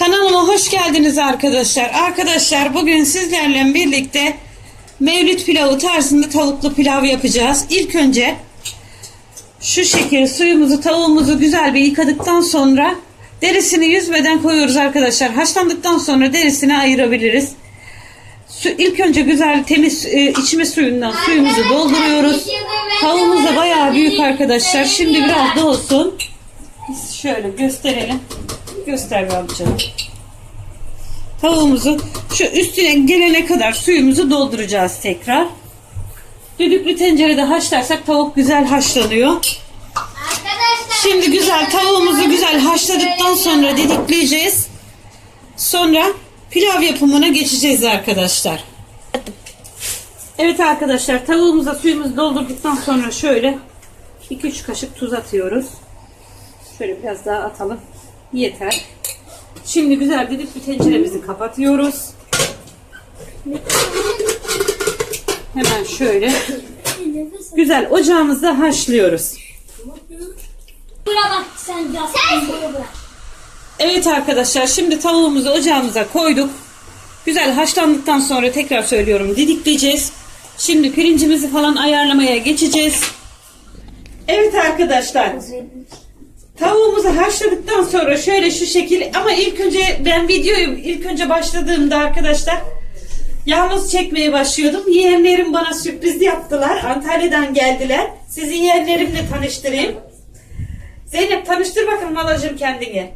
Kanalıma hoş geldiniz arkadaşlar. Arkadaşlar bugün sizlerle birlikte mevlüt pilavı tarzında tavuklu pilav yapacağız. İlk önce şu şekilde suyumuzu tavuğumuzu güzel bir yıkadıktan sonra derisini yüzmeden koyuyoruz arkadaşlar. Haşlandıktan sonra derisini ayırabiliriz. Su, ilk önce güzel temiz e, içme suyundan suyumuzu dolduruyoruz. Tavuğumuz da bayağı büyük arkadaşlar. Şimdi biraz da olsun. Biz şöyle gösterelim. Göster bir amcanım. Tavuğumuzu şu üstüne gelene kadar suyumuzu dolduracağız tekrar. Düdüklü tencerede haşlarsak tavuk güzel haşlanıyor. Şimdi güzel tavuğumuzu güzel haşladıktan sonra didikleyeceğiz. Sonra pilav yapımına geçeceğiz arkadaşlar. Evet arkadaşlar tavuğumuza suyumuzu doldurduktan sonra şöyle 2-3 kaşık tuz atıyoruz. Şöyle biraz daha atalım. Yeter. Şimdi güzel düdüklü tenceremizi kapatıyoruz. Hemen şöyle güzel ocağımızda haşlıyoruz. Buna bak sen de. Sen bırak. Evet arkadaşlar şimdi tavuğumuzu ocağımıza koyduk. Güzel haşlandıktan sonra tekrar söylüyorum didikleyeceğiz. Şimdi pirincimizi falan ayarlamaya geçeceğiz. Evet arkadaşlar. Tavuğumuzu haşladıktan sonra şöyle şu şekil ama ilk önce ben videoyu ilk önce başladığımda arkadaşlar yalnız çekmeye başlıyordum. Yeğenlerim bana sürpriz yaptılar. Antalya'dan geldiler. Sizi yeğenlerimle tanıştırayım. Zeynep tanıştır bakalım halacığım kendini.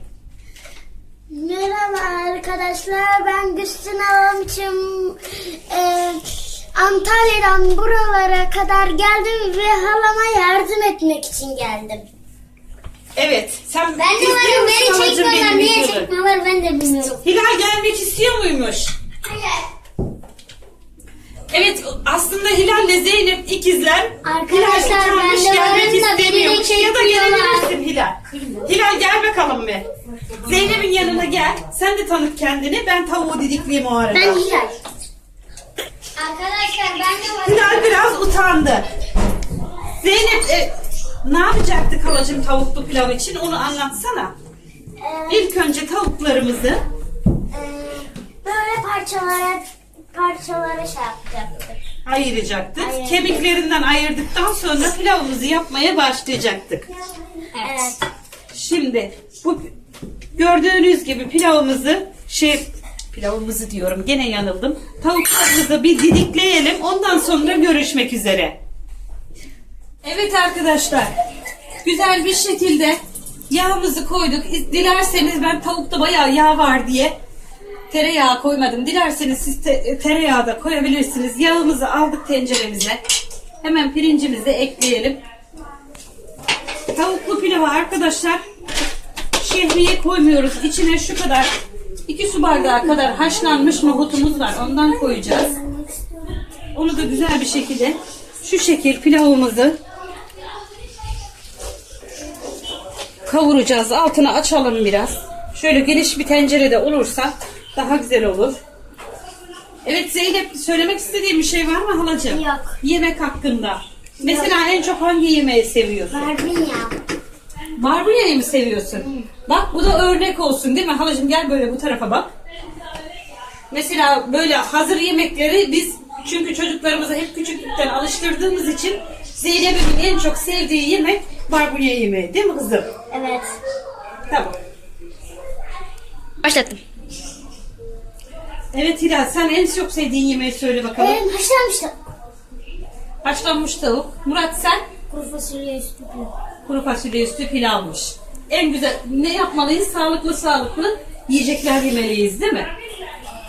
Merhaba arkadaşlar ben Güsten Avam için e, Antalya'dan buralara kadar geldim ve halama yardım etmek için geldim. Evet. Sen Ben de varım musun beni halacığım çekmiyorlar benim niye videoları? çekmiyorlar ben de bilmiyorum. Hilal gelmek istiyor muymuş? Hayır. Evet aslında Hilal ile Zeynep ikizler. Arkadaşlar, Hilal ben de gelmek varım da beni istemiyormuş. Ya da çekmiyorlar. gelebilirsin Hilal. Hilal gel bakalım bir. Zeynep'in yanına gel. Sen de tanıt kendini. Ben tavuğu didikleyeyim o arada. Ben Hilal. Arkadaşlar ben de varım. Hilal biraz utandı. Zeynep e, ne yapacaktık halacığım tavuklu pilav için onu anlatsana. Ee, İlk önce tavuklarımızı e, böyle parçalara parçalara şey yapacaktık. ayıracaktık. Ayırdık. Kemiklerinden ayırdıktan sonra pilavımızı yapmaya başlayacaktık. Evet. Şimdi bu gördüğünüz gibi pilavımızı şey pilavımızı diyorum gene yanıldım. Tavuklarımızı bir didikleyelim ondan sonra görüşmek üzere. Evet arkadaşlar güzel bir şekilde yağımızı koyduk. Dilerseniz ben tavukta bayağı yağ var diye tereyağı koymadım. Dilerseniz siz te- tereyağı da koyabilirsiniz. Yağımızı aldık tenceremize. Hemen pirincimizi ekleyelim. Tavuklu pilava arkadaşlar şehriye koymuyoruz. İçine şu kadar iki su bardağı kadar haşlanmış nohutumuz var. Ondan koyacağız. Onu da güzel bir şekilde şu şekil pilavımızı kavuracağız. Altını açalım biraz. Şöyle geniş bir tencerede olursa daha güzel olur. Evet Zeynep söylemek istediğin bir şey var mı halacığım? Yok. Yemek hakkında. Mesela en çok hangi yemeği seviyorsun? Barbunya. Barbunya'yı mı seviyorsun? Bak bu da örnek olsun değil mi? Halacığım gel böyle bu tarafa bak. Mesela böyle hazır yemekleri biz çünkü çocuklarımızı hep küçüklükten alıştırdığımız için Zeynep'imin en çok sevdiği yemek barbunya yemeği değil mi kızım? Evet. Tamam. Başlattım. Evet Hilal sen en çok sevdiğin yemeği söyle bakalım. Benim başlamıştım. Haşlanmış tavuk. Murat sen Kuru fasulye üstü pilav. kuru fasulye üstü pilavmış. En güzel ne yapmalıyız? Sağlıklı sağlıklı yiyecekler yemeliyiz değil mi?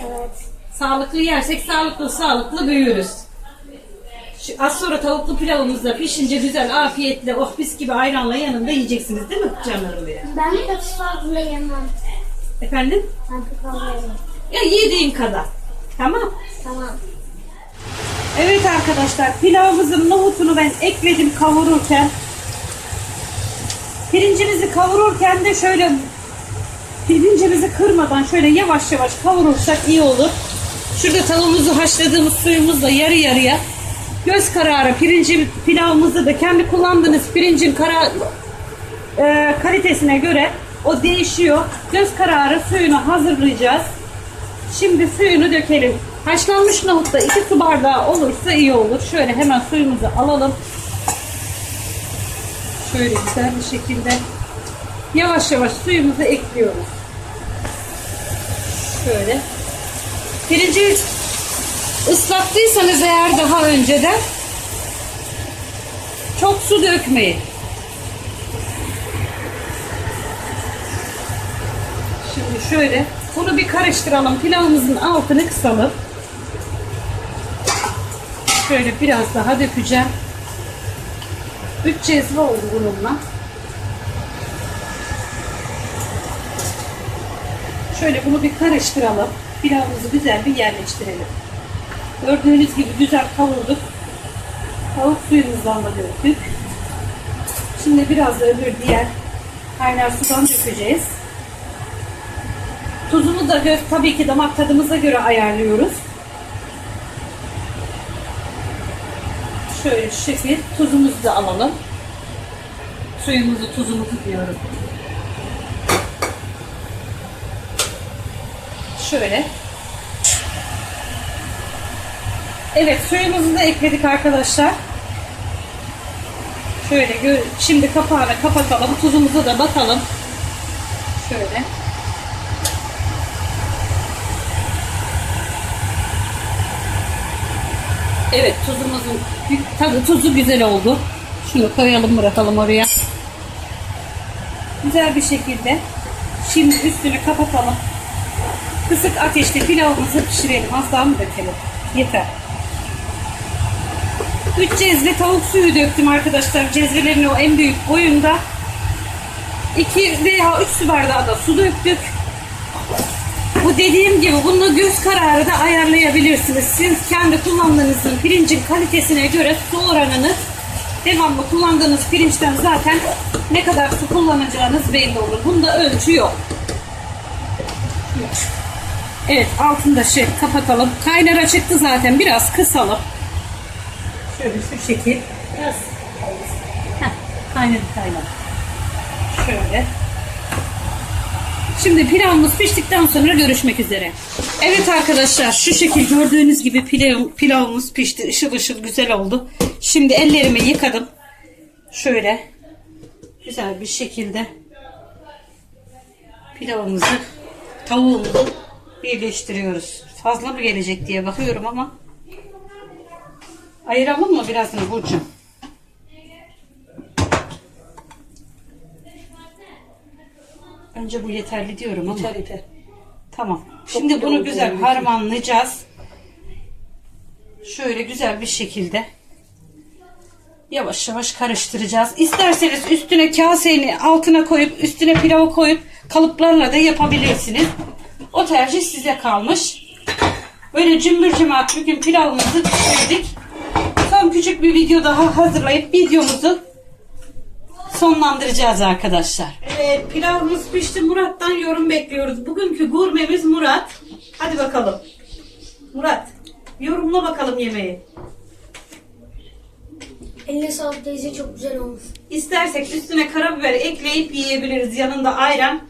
Evet. Sağlıklı yersek sağlıklı sağlıklı büyürüz. Şu, az sonra tavuklu pilavımız da pişince güzel afiyetle oh mis gibi ayranla yanında yiyeceksiniz değil mi canlarım benim? Ben pek fazla yemem. Efendim? Ben pek fazla yemem. Ya yediğin kadar. Tamam. Tamam. Evet arkadaşlar pilavımızın nohutunu ben ekledim kavururken. Pirincimizi kavururken de şöyle pirincimizi kırmadan şöyle yavaş yavaş kavurursak iyi olur. Şurada tavuğumuzu haşladığımız suyumuzla yarı yarıya göz kararı pirinci pilavımızı da kendi kullandığınız pirincin kara, e, kalitesine göre O değişiyor. Göz kararı suyunu hazırlayacağız. Şimdi suyunu dökelim. Haşlanmış nohutta 2 su bardağı olursa iyi olur. Şöyle hemen suyumuzu alalım. Şöyle güzel bir şekilde yavaş yavaş suyumuzu ekliyoruz. Şöyle. Pirinci ıslattıysanız eğer daha önceden çok su dökmeyin. Şimdi şöyle bunu bir karıştıralım. Pilavımızın altını kısalım. Şöyle biraz daha dökeceğim. 3 cezve oldu bununla. Şöyle bunu bir karıştıralım. Pilavımızı güzel bir yerleştirelim. Gördüğünüz gibi güzel kavurduk. Tavuk suyumuzdan da döktük. Şimdi biraz da öbür diğer kaynar sudan dökeceğiz. Tuzunu da tabii ki damak tadımıza göre ayarlıyoruz. Şöyle şekil tuzumuzu da alalım. Suyumuzu, tuzumuzu diyorum. Şöyle. Evet suyumuzu da ekledik arkadaşlar. Şöyle şimdi kapağını kapatalım. Tuzumuza da bakalım. Şöyle. Evet tuzumuzun tadı tuzu güzel oldu. Şunu koyalım bırakalım oraya. Güzel bir şekilde. Şimdi üstünü kapatalım. Kısık ateşte pilavımızı pişirelim. Az daha mı dökelim? Yeter. 3 cezve tavuk suyu döktüm arkadaşlar. Cezvelerin o en büyük boyunda. 2 veya 3 su bardağı da su döktük. Bu dediğim gibi bunu göz kararı da ayarlayabilirsiniz. Siz kendi kullandığınızın pirincin kalitesine göre su oranını devamlı kullandığınız pirinçten zaten ne kadar su kullanacağınız belli olur. Bunda ölçü yok. Evet altında şey kapatalım. Kaynara çıktı zaten biraz kısalım. Şöyle şu şekil. Biraz Heh, kaynadı kaynadı. Şöyle. Şimdi pilavımız piştikten sonra görüşmek üzere. Evet arkadaşlar şu şekil gördüğünüz gibi pilav, pilavımız pişti. Işıl ışıl güzel oldu. Şimdi ellerimi yıkadım. Şöyle güzel bir şekilde pilavımızı tavuğumuzu birleştiriyoruz. Fazla mı gelecek diye bakıyorum ama ayıralım mı birazını Burcu? Önce bu yeterli diyorum ama. Yeter yeter. Tamam. Şimdi bunu güzel harmanlayacağız. Şöyle güzel bir şekilde yavaş yavaş karıştıracağız. İsterseniz üstüne kasenin altına koyup üstüne pilavı koyup kalıplarla da yapabilirsiniz. O tercih size kalmış. Böyle cımbır cemaat bugün pilavımızı pişirdik. Küçük bir video daha hazırlayıp videomuzu sonlandıracağız arkadaşlar. Evet pilavımız pişti. Murat'tan yorum bekliyoruz. Bugünkü gurmemiz Murat. Hadi bakalım. Murat yorumla bakalım yemeği. Eline sağlık teyze çok güzel olmuş. İstersek üstüne karabiber ekleyip yiyebiliriz. Yanında ayran.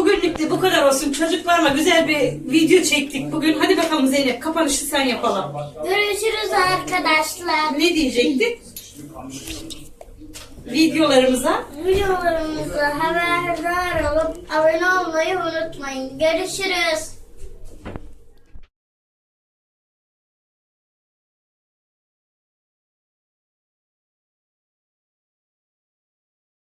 Bugünlük de bu kadar olsun. Çocuklarla güzel bir video çektik bugün. Hadi bakalım Zeynep kapanışı sen yapalım. Görüşürüz arkadaşlar. Ne diyecektik? Videolarımıza Videolarımıza haberdar olup abone olmayı unutmayın. Görüşürüz.